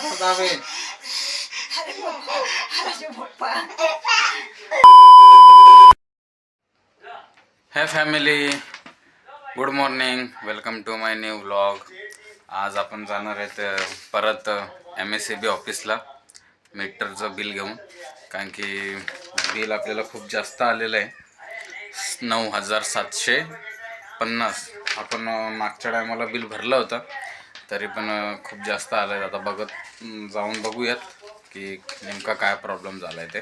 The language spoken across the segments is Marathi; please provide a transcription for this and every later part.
असं दाबे हे family good morning welcome to my new vlog आज आपण जाणार आहेत परत एम एस सी बी ऑफिसला मीटरचं बिल घेऊन. कारण की बिल आपल्याला खूप जास्त आलेलं आहे. नऊ हजार सातशे पन्नास. आपण मागच्या टायमाला बिल भरलं होतं. तरी पण खूप जास्त आलं आहे आता बघत जाऊन बघूयात की नेमका काय प्रॉब्लेम झाला आहे ते.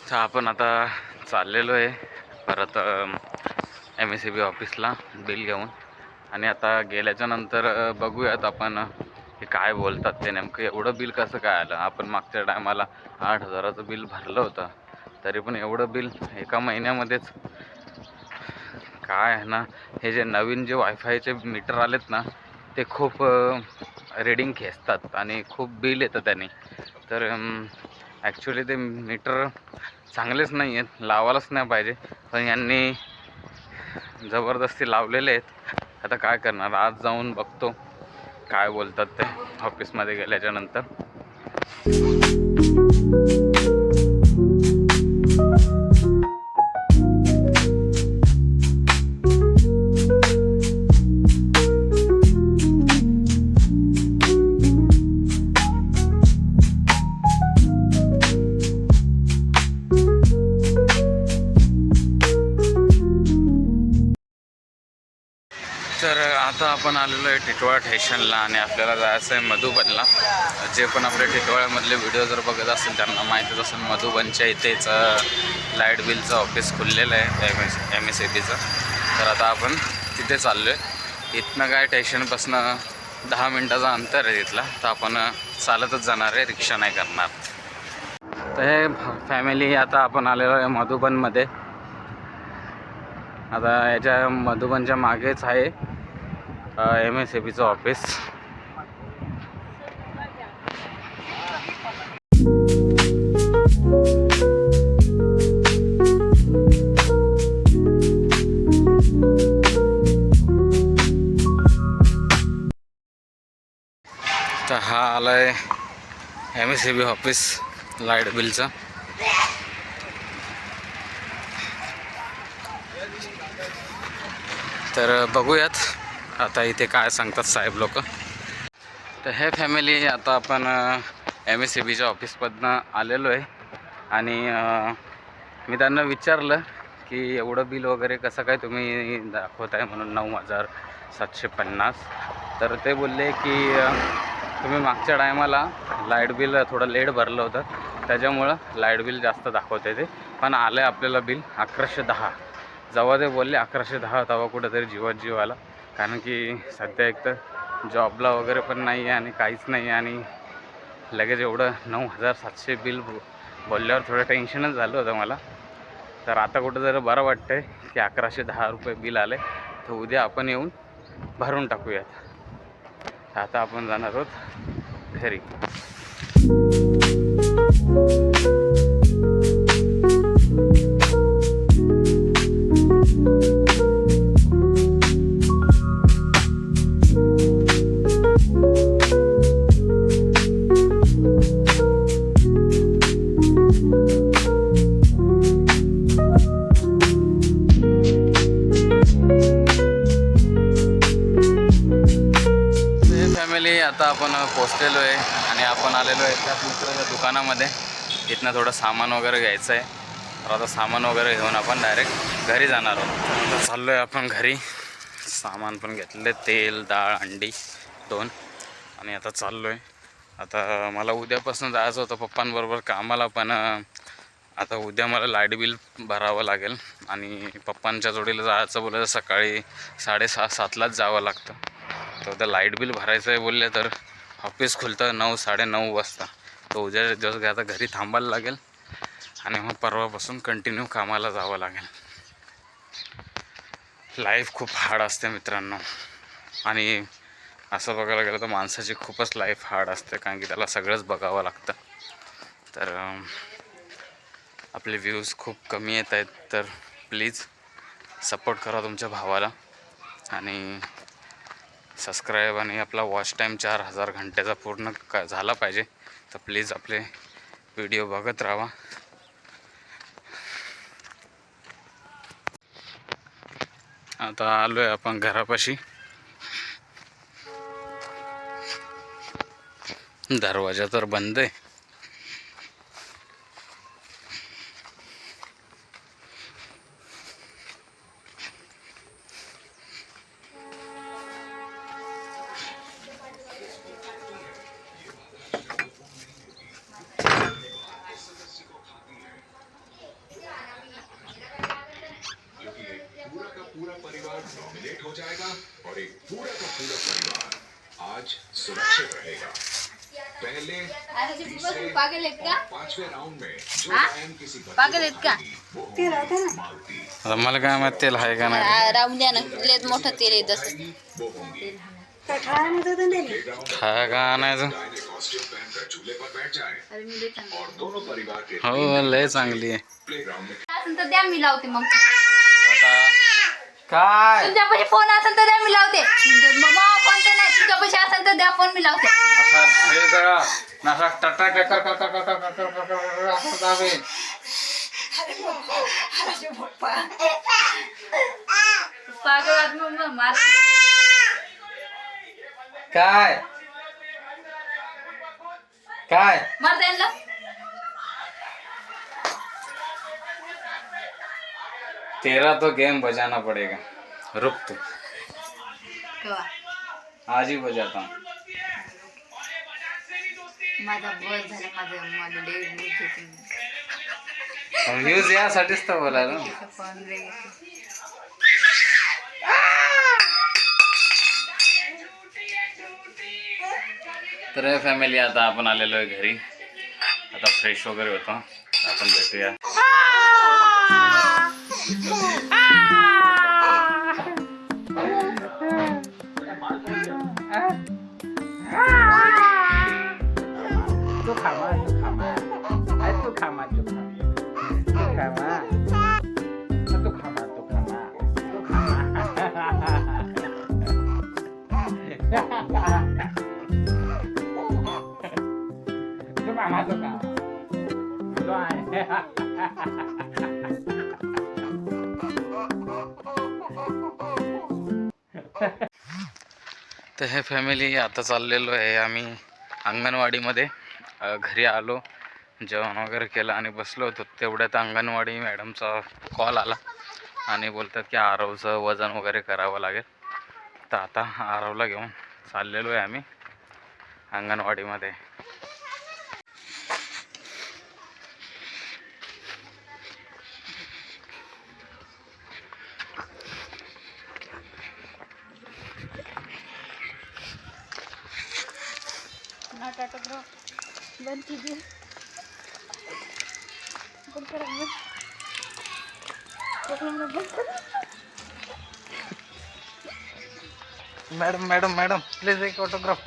तर आपण आता चाललेलो आहे. परत एम एस सी बी ऑफिसला बिल घेऊन. आणि आता गेल्याच्यानंतर बघूयात आपण हे काय बोलतात ते नेमकं. एवढं बिल कसं काय आलं? आपण मागच्या टायमाला आठ हजाराचं बिल भरलं होतं. तरी पण एवढं बिल एका महिन्यामध्येच काय आहे ना हे जे नवीन जे वायफायचे मीटर आलेत ना ते खूप रेडिंग खेचतात आणि खूप बिल येतं त्याने. तर ॲक्च्युली ते मीटर चांगलेच नाही आहेत लावायलाच नाही पाहिजे. पण यांनी जबरदस्ती लावलेले आहेत. आता काय करणार? आज जाऊन बघतो काय बोलतात ते ऑफिसमध्ये गेल्याच्यानंतर. आपण आलेलो आहे टिटवाळा स्टेशनला आणि आपल्याला जायचं आहे मधुबनला. जे पण आपले टिटवाळ्यामधले व्हिडिओ जर बघत असेल त्यांना माहीतच असेल मधुबनच्या इथेच लाइट बिलचं ऑफिस खुललेलं आहे M S M S A बीचं तर आता आपण तिथे चाललो आहे इथनं काय स्टेशनपासनं दहा मिनटाचा अंतर आहे तिथला. तर आपण चालतच जाणार आहे रिक्षा नाही करणार. तर हे फॅमिली आता आपण आलेलो आहे मधुबनमध्ये. आता याच्या मधुबनच्या मागेच आहे. एम एस ए बीचं ऑफिस तर हा आलाय M S A B office light बिलचं. तर बघूयात. आता इथे काय सांगतात साहेब लोक. तर हे फॅमिली आता आपण एम एस सी बीच्या ऑफिसमधनं आलेलो आहे. आणि मी त्यांना विचारलं की एवढं बिल वगैरे कसं काय तुम्ही दाखवताय म्हणून नऊ हजार सातशे पन्नास. तर ते बोलले की तुम्ही मागच्या टायमाला लाइट बिल थोडं लेट भरलं होतं. त्याच्यामुळं लाइट बिल जास्त दाखवते ते. पण आलं आहे आपल्याला बिल अकराशे दहा. जेव्हा ते बोलले अकराशे दहा तेव्हा कुठंतरी जीवात जीव आला. कारण की सध्या एक तर जॉबला वगैरे पण नाही आहे आणि काहीच नाही आहे आणि लगेच एवढं नऊ हजार सातशे बिल बोलल्यावर थोडं टेन्शनच झालं होतं मला. तर आता कुठं जरा बरं वाटतं आहे की अकराशे दहा रुपये बिल आले. तर उद्या आपण येऊन भरून टाकूयात. आता आपण जाणार आहोत घरी. इथनं थोडं सामान वगैरे घ्यायचं आहे. तर आता सामान वगैरे घेऊन आपण डायरेक्ट घरी जाणार आहोत. आता चाललो आहे आपण घरी. सामान पण घेतलं तेल डाळ अंडी दोन. आणि आता चाललो आहे आता मला उद्यापासून जायचं होतं पप्पांबरोबर कामाला पण आता उद्या मला लाइट बिल भरावं लागेल. आणि पप्पांच्या जोडीला जायचं बोललं तर सकाळी साडेसहा सातलाच जावं लागतं. तर उद्या लाइट बिल भरायचं आहे बोलले तर ऑफिस खुलतं नऊ साडेनऊ वाजता. तो उद्या दिवस काय आता घरी थांबायला लागेल आणि मग परवापासून कंटिन्यू कामाला जावं लागेल. लाईफ खूप हार्ड असते मित्रांनो. आणि असं बघायला गेलं तर माणसाची खूपच लाईफ हार्ड असते कारण की त्याला सगळंच बघावं लागतं. तर आपले व्ह्यूज खूप कमी येत आहेत तर प्लीज सपोर्ट करा तुमच्या भावाला. आणि सबस्क्राईब आणि आपला वॉच टाईम चार हजार घंट्याचा पूर्ण क झाला पाहिजे. तर प्लीज आपले व्हिडिओ बघत राहा. आता आलो आहे आपण घरापाशी. दरवाजा तर बंद आहे. सुरक्षित रहेगा पहले पागल आहेत का पांचवें राउंड में जो हाँ? किसी पागल को आहेत आता मला काय माहीत तेल आहे का नाही आ, राहून द्या ना लेत मोठं तेल येत असं खाएगी, वो होंगी प्लेग्राउंड खाया का आणायचं गाय ने कॉस्ट्यूम पहनकर झूले पर बैठ जाए अरे मी देत नाही. और दोनों परिवार के हो लय चांगली आहे प्लेग्राउंड में असेल तर द्या मी लावते मग आता काय तुमच्यापाशी फोन असेल तर द्या मी लावते मग फोन तर नाही तुमच्यापाशी असेल तर द्या फोन मी लावते असा हे करा नसा टटा कर कर कर कर कर कर कर कर कर कर असं दाबे पागल आदमी मग मार काय काय मार त्यांना तेरा तो गेम बजाना पडेगा। रुक तू। आज ही बजाता हूँ. व्ह्यूज यासाठीच तर ना. तर फॅमिली आता आपण आलेलो आहे घरी आता फ्रेश वगैरे होतो आपण भेटूया Yeah. तर हे फॅमिली आता चाललेलो आहे आम्ही अंगणवाडीमध्ये. घरी आलो जेवण वगैरे केलं आणि बसलो होतो. तेवढ्यात अंगणवाडी मॅडमचा कॉल आला आणि बोलतात की आरवचं वजन वगैरे करावं लागेल. तर आता आरवला घेऊन चाललेलो आहे आम्ही अंगणवाडीमध्ये. बंद कीजिए बंद करा बंद बंद करा मॅडम मॅडम मॅडम प्लीज़ एक ऑटोग्राफ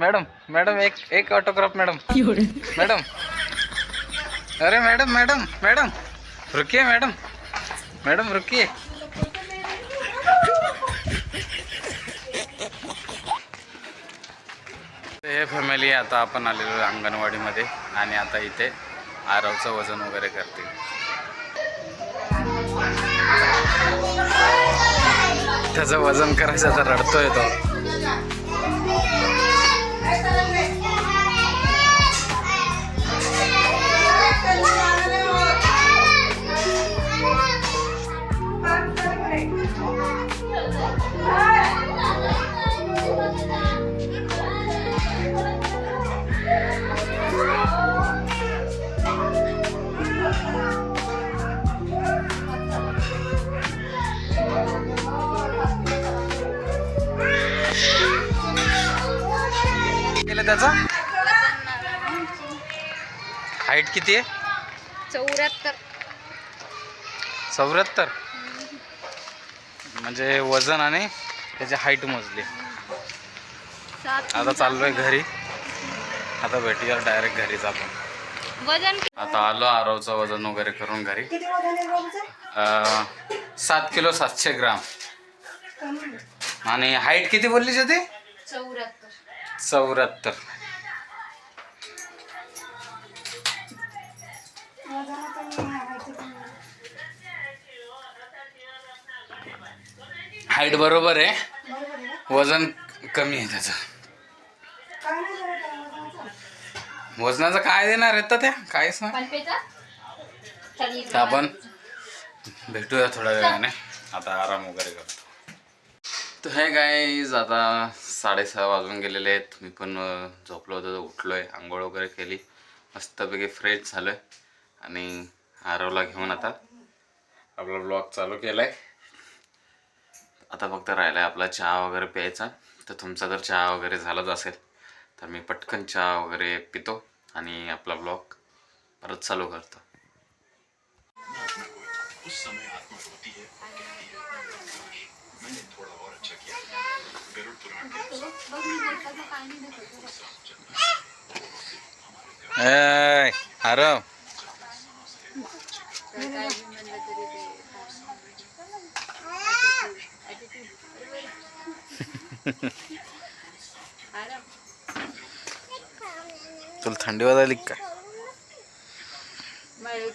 मैडम मैडम, एक एक ऑटोग्राफ मैडम. मैडम. अरे मैडम मैडम मैडम. रुकिए, मैडम. मैडम, रुकिए. फॅमिली आता आपण आलेलो अंगणवाडीमध्ये आणि आता इथे आरवचं वजन वगैरे करते त्याचं वजन करायचं तर रडतोय तो. त्याचा? हाईट किती आहे? चौऱ्याहत्तर. चौऱ्याहत्तर? म्हणजे वजन आणि त्याची हाईट मोजली. आता चाललोय घरी. आता भेटूया डायरेक्ट घरीच आपण. वजन आता आलो आरवचं वजन वगैरे करून घरी. सात किलो सातशे ग्राम. आणि हाईट किती बोलली ते चौऱ्याहत्तर. हाईट बरोबर आहे. वजन कमी आहे त्याचं. वजनाचं काय देणार आहेत तर त्या? इकडे तर आपण भेटूया थोड्या वेळाने. आता आराम वगैरे करतो. तर हे गाईज आता साडेसहा वाजून गेलेले आहेत. मी पण झोपलो होतो उठलो आहे आंघोळ वगैरे केली. मस्तपैकी फ्रेश झालो आहे आणि आरवला घेऊन आता आपला ब्लॉग चालू केला आहे आता फक्त राहिला आहे आपला चहा वगैरे प्यायचा. तर तुमचा जर चहा वगैरे झालाच असेल तर मी पटकन चहा वगैरे पितो आणि आपला ब्लॉग परत चालू करतो. मैंने थोड़ा और अच्छा किया गरुड़ पुराण के अनुसार आरव. तुला थंडी वाजायली का?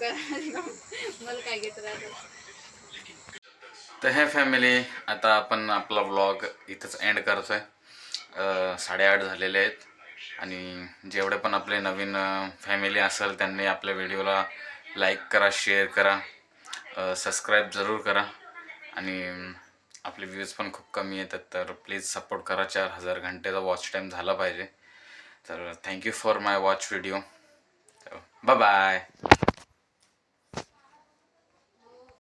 काय मला काय घेत राहतो? तर हे फॅमिली आता आपण आपला व्लॉग इथंच एंड करतोय. आहे साडेआठ झालेले आहेत. आणि जेवढे पण आपले नवीन फॅमिली असेल त्यांनी आपल्या व्हिडिओला लाईक करा शेअर करा. सबस्क्राईब जरूर करा. आणि आपले व्ह्यूज पण खूप कमी येतात तर प्लीज सपोर्ट करा. चार हजार घंटेचा वॉच टाईम झाला पाहिजे. तर thank you for my watch video bye bye